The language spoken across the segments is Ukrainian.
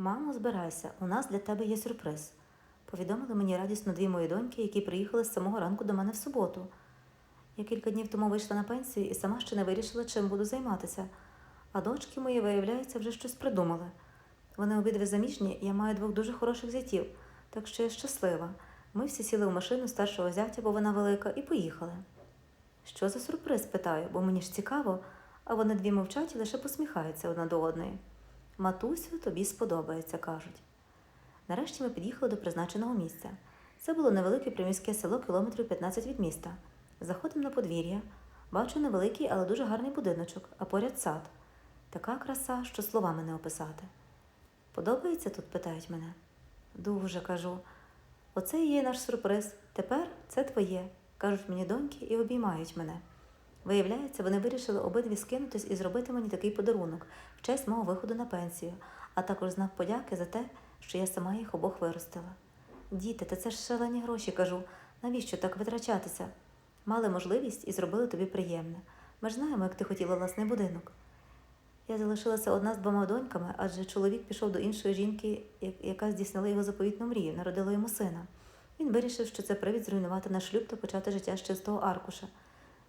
Мамо, збирайся, у нас для тебе є сюрприз. Повідомили мені радісно дві мої доньки, які приїхали з самого ранку до мене в суботу. Я кілька днів тому вийшла на пенсію і сама ще не вирішила, чим буду займатися. А дочки мої, виявляється, вже щось придумали. Вони обидві заміжні, я маю двох дуже хороших зятів, так що я щаслива. Ми всі сіли в машину старшого зятя, бо вона велика, і поїхали. Що за сюрприз? питаю, бо мені ж цікаво, а вони дві мовчать і лише посміхаються одна до одної. Матусю, тобі сподобається, кажуть. Нарешті ми під'їхали до призначеного місця. Це було невелике приміське село кілометрів 15 від міста. Заходимо на подвір'я. Бачу невеликий, але дуже гарний будиночок, а поряд сад. Така краса, що словами не описати. Подобається тут? питають мене. Дуже кажу. Оце і є наш сюрприз. Тепер це твоє, кажуть мені доньки і обіймають мене. Виявляється, вони вирішили обидві скинутись і зробити мені такий подарунок в честь мого виходу на пенсію, а також знак подяки за те, що я сама їх обох виростила. Діти, та це ж шалені гроші, кажу. Навіщо так витрачатися? Мали можливість і зробили тобі приємне. Ми ж знаємо, як ти хотіла власний будинок. Я залишилася одна з двома доньками, адже чоловік пішов до іншої жінки, яка здійснила його заповітну мрію, народила йому сина. Він вирішив, що це привід зруйнувати наш шлюб та почати життя з чистого аркуша.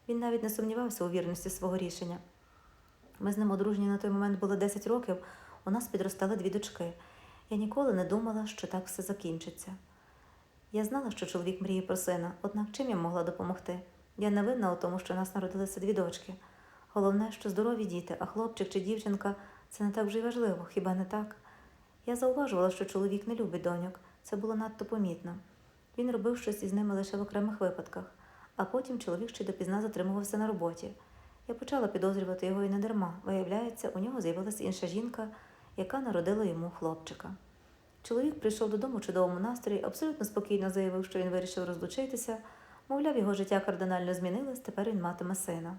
Він навіть не сумнівався у вірності свого рішення. Ми з ним одружені на той момент були 10 років, у нас підростали дві дочки. Я ніколи не думала, що так все закінчиться. Я знала, що чоловік мріє про сина, однак чим я могла допомогти? Я не винна у тому, що у нас народилися дві дочки. Головне, що здорові діти, а хлопчик чи дівчинка це не так вже й важливо, хіба не так? Я зауважувала, що чоловік не любить доньок. Це було надто помітно. Він робив щось із ними лише в окремих випадках, а потім чоловік ще допізна затримувався на роботі. Я почала підозрювати його і не дарма. Виявляється, у нього з'явилася інша жінка, яка народила йому хлопчика. Чоловік прийшов додому в чудовому настрої, абсолютно спокійно заявив, що він вирішив розлучитися. Мовляв, його життя кардинально змінилось, тепер він матиме сина.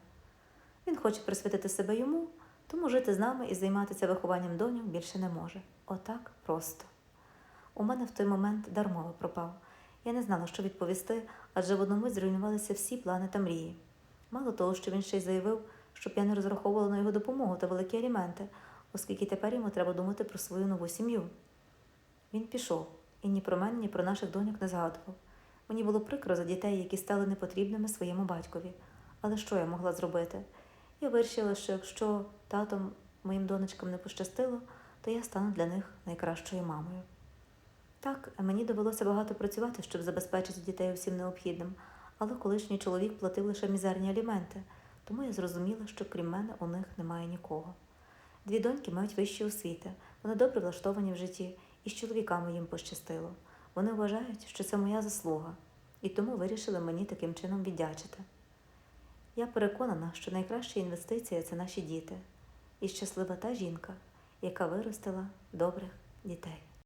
Він хоче присвятити себе йому, тому жити з нами і займатися вихованням доньок більше не може. Отак просто. У мене в той момент дар мови пропав. Я не знала, що відповісти, адже в одну мить зруйнувалися всі плани та мрії. Мало того, що він ще й заявив, щоб я не розраховувала на його допомогу та великі аліменти, оскільки тепер йому треба думати про свою нову сім'ю. Він пішов і ні про мене, ні про наших доньок не згадував. Мені було прикро за дітей, які стали непотрібними своєму батькові. Але що я могла зробити? Я вирішила, що якщо татом моїм донечкам не пощастило, то я стану для них найкращою мамою. Так, мені довелося багато працювати, щоб забезпечити дітей усім необхідним, але колишній чоловік платив лише мізерні аліменти, тому я зрозуміла, що крім мене у них немає нікого. Дві доньки мають вищі освіти, вони добре влаштовані в житті, і з чоловіками їм пощастило. Вони вважають, що це моя заслуга, і тому вирішили мені таким чином віддячити. Я переконана, що найкраща інвестиція це наші діти, і щаслива та жінка, яка виростила добрих дітей.